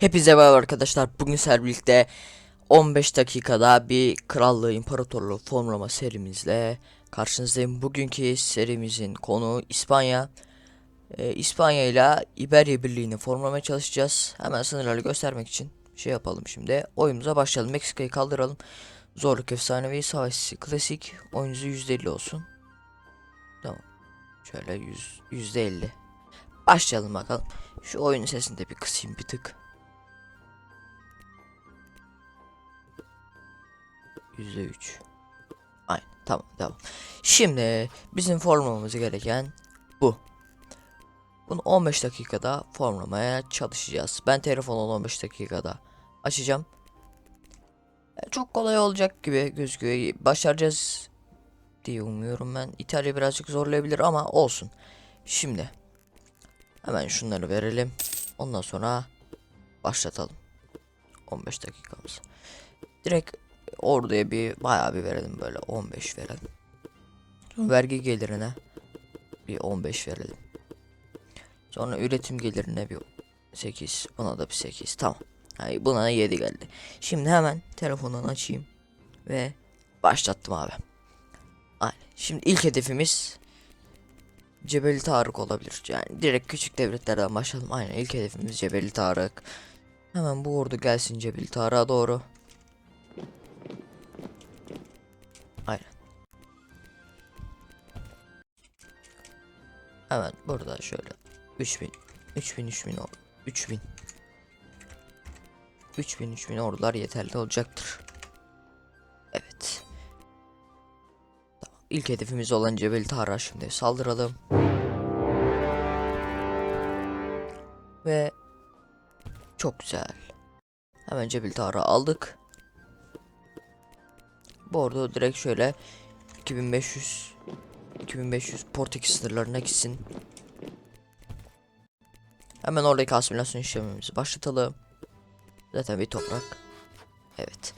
Hepinize merhaba arkadaşlar. Bugün sizlerle birlikte 15 dakikada bir krallığı imparatorluğu formlama serimizle karşınızdayım. Bugünkü serimizin konu İspanya. Ee, İspanya ile İberya Birliği'ni formlamaya çalışacağız. Hemen sınırları göstermek için şey yapalım şimdi. Oyunumuza başlayalım. Meksika'yı kaldıralım. Zorluk efsanevi savaşçısı klasik. Oyuncusu %50 olsun. Tamam. Şöyle 100, %50. Başlayalım bakalım. Şu oyun sesini de bir kısayım bir tık. Yüzde üç. Aynen tamam tamam. Şimdi bizim formlamamız gereken bu. Bunu 15 dakikada formlamaya çalışacağız. Ben telefonu 15 dakikada açacağım. E, Çok kolay olacak gibi gözüküyor. Başaracağız diye umuyorum ben. İtalya birazcık zorlayabilir ama olsun. Şimdi hemen şunları verelim. Ondan sonra başlatalım. 15 dakikamız. Direkt orduya bir bayağı bir verelim böyle 15 verelim. Vergi gelirine bir 15 verelim. Sonra üretim gelirine bir 8. Buna da bir 8. Tamam. Hayır buna da 7 geldi. Şimdi hemen telefondan açayım ve başlattım abi. Aynen. Şimdi ilk hedefimiz Cebeli Tarık olabilir. Yani direkt küçük devletlerden başlayalım. Aynen ilk hedefimiz Cebeli Tarık. Hemen bu ordu gelsin Cebeli Tarık'a doğru. Hemen burada şöyle 3000 3000 3000 or 3000 3000 3000 ordular yeterli olacaktır. Evet. Tamam. İlk hedefimiz olan Cebel Tar'a şimdi saldıralım. Ve çok güzel. Hemen Cebel Tar'ı aldık. Bu arada direkt şöyle 2500 2500 Portekiz sınırlarına gitsin. Hemen oradaki asimilasyon işlemimizi başlatalım. Zaten bir toprak. Evet.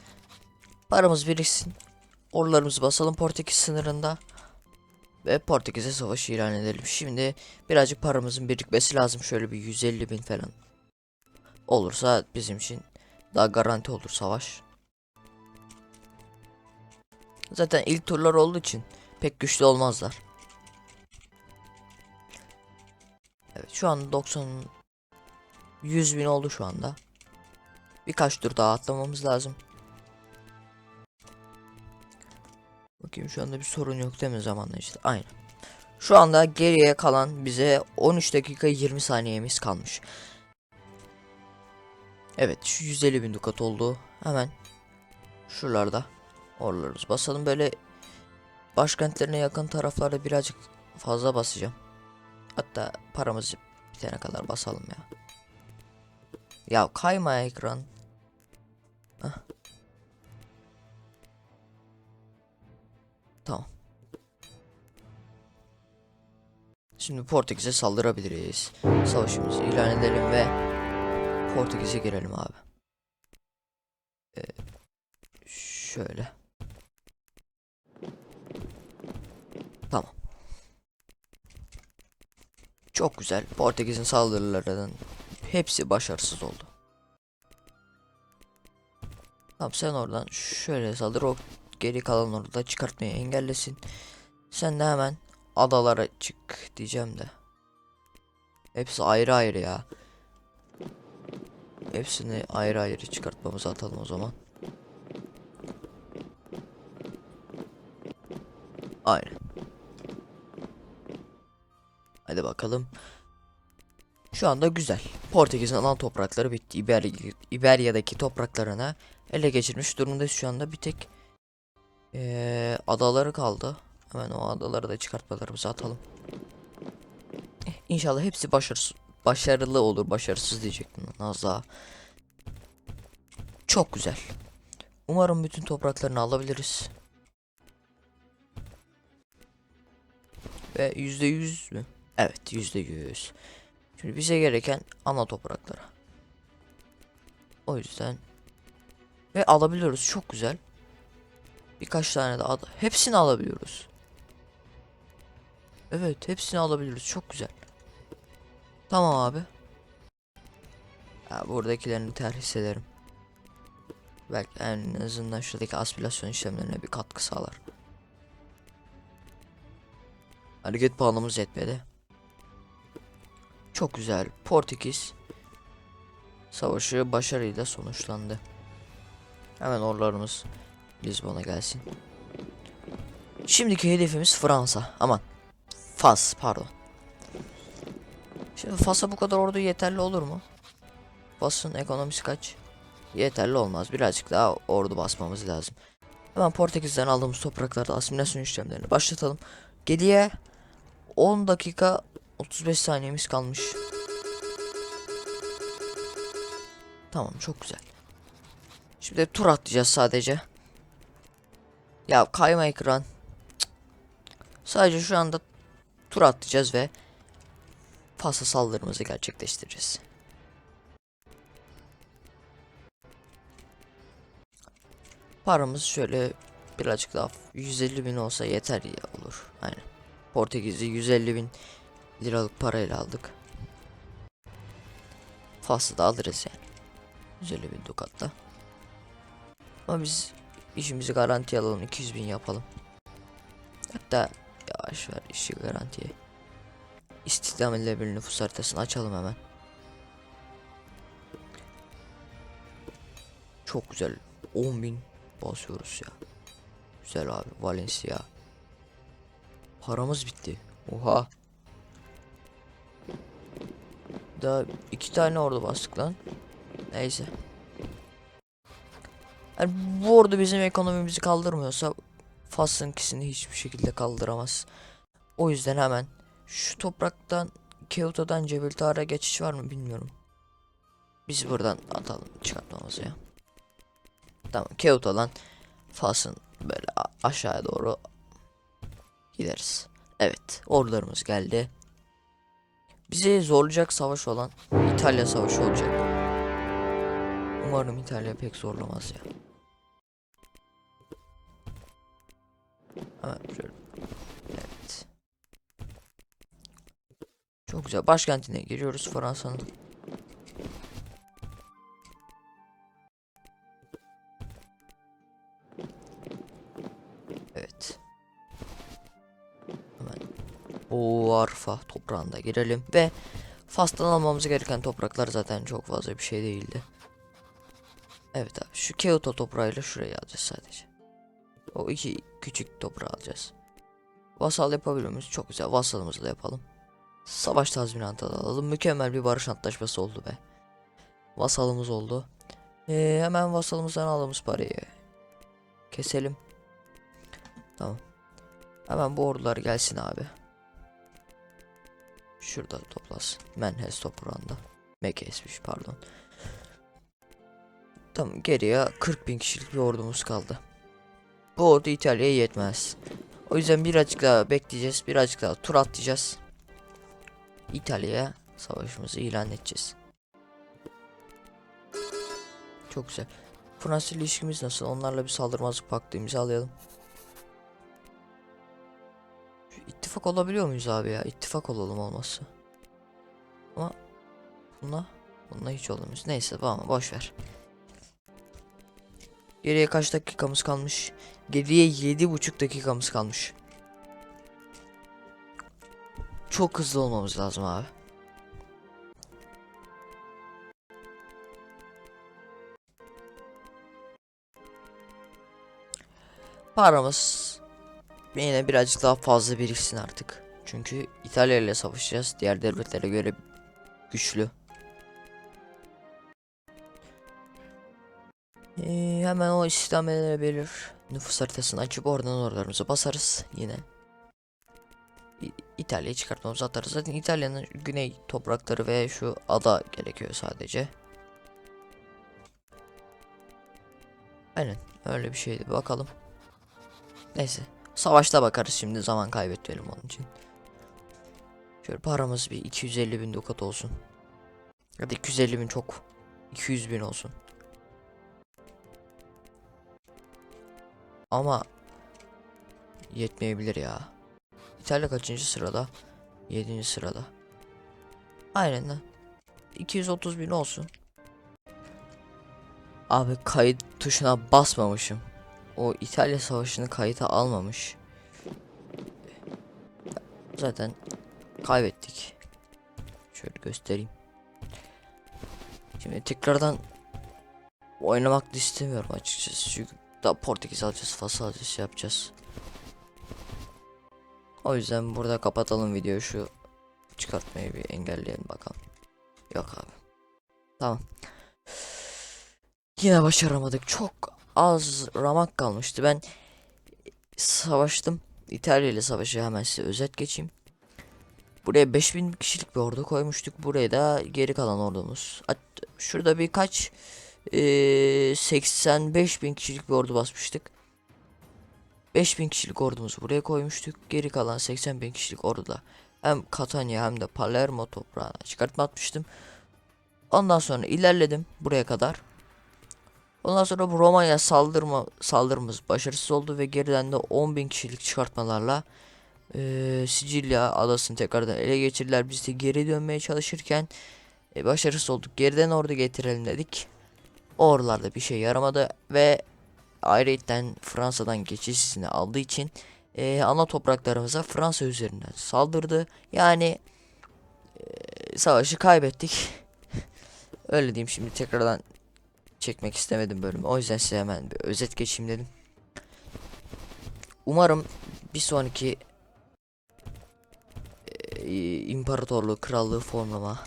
Paramız biriksin. Orlarımızı basalım Portekiz sınırında. Ve Portekiz'e savaşı ilan edelim. Şimdi birazcık paramızın birikmesi lazım. Şöyle bir 150 bin falan. Olursa bizim için daha garanti olur savaş. Zaten ilk turlar olduğu için pek güçlü olmazlar. Evet şu an 90 100 bin oldu şu anda. Birkaç tur daha atlamamız lazım. Bakayım şu anda bir sorun yok değil mi zamanla işte. Aynen. Şu anda geriye kalan bize 13 dakika 20 saniyemiz kalmış. Evet şu 150 bin dukat oldu. Hemen şuralarda orlarız basalım böyle başkentlerine yakın taraflarda birazcık fazla basacağım. Hatta paramızı bitene kadar basalım ya. Ya kayma ekran. Hah. Tamam. Şimdi Portekiz'e saldırabiliriz. Savaşımızı ilan edelim ve Portekiz'e girelim abi. Ee, şöyle. Tamam. Çok güzel. Portekiz'in saldırılarının hepsi başarısız oldu. Tamam sen oradan şöyle saldır o geri kalan orada çıkartmayı engellesin. Sen de hemen adalara çık diyeceğim de. Hepsi ayrı ayrı ya. Hepsini ayrı ayrı çıkartmamızı atalım o zaman. Hadi bakalım. Şu anda güzel. Portekiz'in alan toprakları bitti. İber İberya'daki topraklarına ele geçirmiş durumdayız şu anda. Bir tek eee, adaları kaldı. Hemen o adaları da çıkartmalarımızı atalım. Eh, İnşallah hepsi başarısız, başarılı olur. Başarısız diyecektim az daha. Çok güzel. Umarım bütün topraklarını alabiliriz. Ve yüzde yüz mü? Evet yüzde yüz. Şimdi bize gereken ana topraklara. O yüzden ve alabiliyoruz çok güzel. Birkaç tane de ada. Hepsini alabiliyoruz. Evet hepsini alabiliyoruz çok güzel. Tamam abi. Ya buradakilerini terhis ederim. Belki en azından şuradaki aspirasyon işlemlerine bir katkı sağlar. Hareket puanımız yetmedi. Çok güzel. Portekiz savaşı başarıyla sonuçlandı. Hemen orlarımız Lizbon'a gelsin. Şimdiki hedefimiz Fransa. Aman. Fas pardon. Şimdi Fas'a bu kadar ordu yeterli olur mu? Fas'ın ekonomisi kaç? Yeterli olmaz. Birazcık daha ordu basmamız lazım. Hemen Portekiz'den aldığımız topraklarda asimilasyon işlemlerini başlatalım. Geriye 10 dakika 35 saniyemiz kalmış. Tamam çok güzel. Şimdi tur atlayacağız sadece. Ya kayma ekran. Cık. Sadece şu anda tur atlayacağız ve Fas'a saldırımızı gerçekleştireceğiz. Paramız şöyle birazcık daha 150 bin olsa yeter ya olur. Aynen. Portekiz'i 150 bin liralık parayla aldık. Fas'ı da alırız yani. 150 bin dukatla. Ama biz işimizi garantiye alalım 200 bin yapalım. Hatta yavaş ver işi garantiye. İstihdam edilebilir nüfus haritasını açalım hemen. Çok güzel. 10 bin basıyoruz ya. Güzel abi Valencia. Paramız bitti. Oha. Daha iki tane ordu bastık lan. Neyse. Yani bu ordu bizim ekonomimizi kaldırmıyorsa Fas'ınkisini hiçbir şekilde kaldıramaz. O yüzden hemen şu topraktan Kyoto'dan Cebel Tarık'a geçiş var mı bilmiyorum. Biz buradan atalım çıkartmamızı ya. Tamam Kyoto'dan Fas'ın böyle aşağıya doğru gideriz. Evet ordularımız geldi. Bizi zorlayacak savaş olan İtalya savaşı olacak. Umarım İtalya pek zorlamaz ya. Evet. Çok güzel. Başkentine giriyoruz Fransa'nın. O Arfa toprağında girelim ve Fas'tan almamız gereken topraklar zaten çok fazla bir şey değildi. Evet abi şu Kyoto toprağıyla şurayı alacağız sadece. O iki küçük toprağı alacağız. Vasal yapabiliyor muyuz? Çok güzel. Vasalımızı da yapalım. Savaş tazminatı da alalım. Mükemmel bir barış antlaşması oldu be. Vasalımız oldu. Ee, hemen vasalımızdan aldığımız parayı keselim. Tamam. Hemen bu ordular gelsin abi. Şurada toplasın. Menhez toprağında. Mekesmiş pardon. Tamam geriye 40 bin kişilik bir ordumuz kaldı. Bu ordu İtalya'ya yetmez. O yüzden birazcık daha bekleyeceğiz. Birazcık daha tur atlayacağız. İtalya'ya savaşımızı ilan edeceğiz. Çok güzel. Fransa ilişkimiz nasıl? Onlarla bir saldırmazlık paktı imzalayalım. İttifak olabiliyor muyuz abi ya? İttifak olalım olması. Ama bununla, bununla hiç olamıyoruz. Neyse tamam boş ver. Geriye kaç dakikamız kalmış? Geriye yedi buçuk dakikamız kalmış. Çok hızlı olmamız lazım abi. Paramız yine birazcık daha fazla biriksin artık. Çünkü İtalya ile savaşacağız. Diğer devletlere göre güçlü. Ee, hemen o istihdam edilebilir nüfus haritasını açıp oradan oralarımızı basarız yine. İtalya'yı çıkartmamızı atarız. Zaten İtalya'nın güney toprakları ve şu ada gerekiyor sadece. Aynen öyle bir şeydi bakalım. Neyse savaşta bakarız şimdi zaman kaybetmeyelim onun için. Şöyle paramız bir 250 bin dukat olsun. Ya da 250 bin çok. 200 bin olsun. Ama yetmeyebilir ya. İtalya kaçıncı sırada? 7. sırada. Aynen lan. 230 bin olsun. Abi kayıt tuşuna basmamışım. O İtalya Savaşı'nı kayıta almamış. Zaten kaybettik. Şöyle göstereyim. Şimdi tekrardan oynamak da istemiyorum açıkçası. Çünkü daha Portekiz alacağız, Fas alacağız, şey yapacağız. O yüzden burada kapatalım videoyu şu çıkartmayı bir engelleyelim bakalım. Yok abi. Tamam. Yine başaramadık. Çok az ramak kalmıştı. Ben savaştım. İtalya ile savaşı hemen size özet geçeyim. Buraya 5000 kişilik bir ordu koymuştuk. Buraya da geri kalan ordumuz. Şurada birkaç eee 85 bin kişilik bir ordu basmıştık. 5000 kişilik ordumuzu buraya koymuştuk. Geri kalan 80 bin kişilik orduda hem Catania hem de Palermo toprağına çıkartma atmıştım. Ondan sonra ilerledim buraya kadar. Ondan sonra bu Romanya saldırma saldırımız başarısız oldu ve geriden de 10.000 kişilik çıkartmalarla eee, Sicilya adasını tekrardan ele geçirdiler. Biz de geri dönmeye çalışırken e, başarısız olduk. Geriden ordu getirelim dedik. O ordularda bir şey yaramadı ve ayrıca Fransa'dan geçiş izni aldığı için e, ana topraklarımıza Fransa üzerinden saldırdı. Yani e, savaşı kaybettik. Öyle diyeyim şimdi tekrardan çekmek istemedim bölümü. O yüzden size hemen bir özet geçeyim dedim. Umarım bir sonraki e, krallığı formlama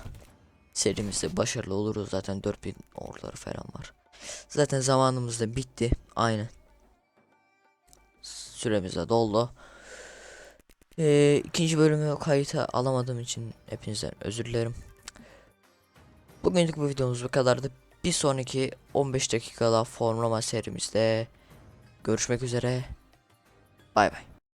serimizde başarılı oluruz. Zaten 4000 orduları falan var. Zaten zamanımız da bitti. Aynen. Süremiz de doldu. Ee, ikinci bölümü kayıta alamadığım için hepinizden özür dilerim. Bugünlük bu videomuz bu kadardı. Bir sonraki 15 dakikada formlama serimizde görüşmek üzere. Bay bay.